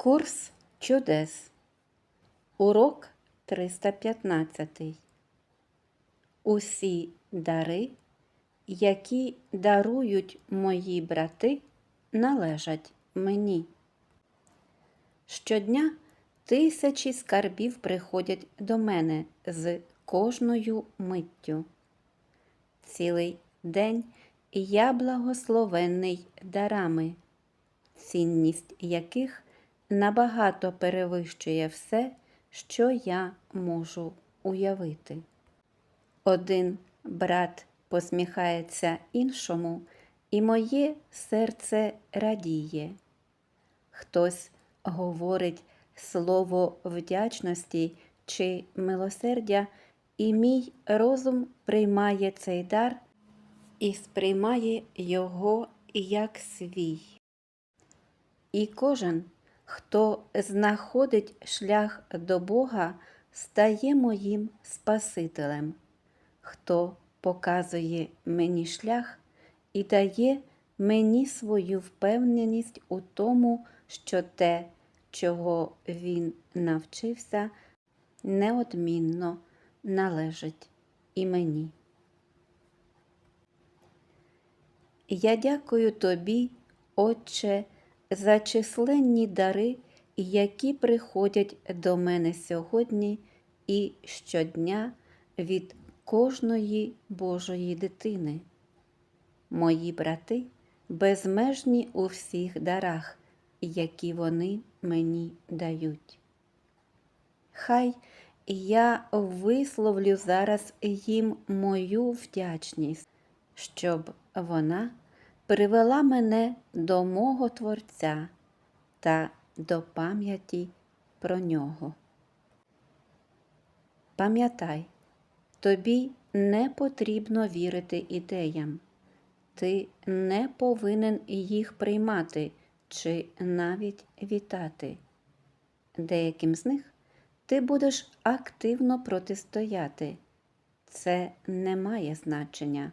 Курс чудес. Урок 315. Усі дари, які дарують мої брати, належать мені. Щодня тисячі скарбів приходять до мене з кожною миттю. Цілий день я благословенний дарами, цінність яких набагато перевищує все, що я можу уявити. Один брат посміхається іншому, і моє серце радіє. Хтось говорить слово вдячності чи милосердя, і мій розум приймає цей дар і сприймає його як свій. І кожен, хто знаходить шлях до Бога, стає моїм Спасителем, хто показує мені шлях і дає мені свою впевненість у тому, що те, чого він навчився, неодмінно належить і мені. Я дякую тобі, Отче, за численні дари, які приходять до мене сьогодні і щодня від кожної Божої дитини. Мої брати безмежні у всіх дарах, які вони мені дають. Хай я висловлю зараз їм мою вдячність, щоб вона привела мене до мого Творця та до пам'яті про нього. Пам'ятай, тобі не потрібно вірити ідеям, ти не повинен їх приймати чи навіть вітати. Деяким з них ти будеш активно протистояти. Це не має значення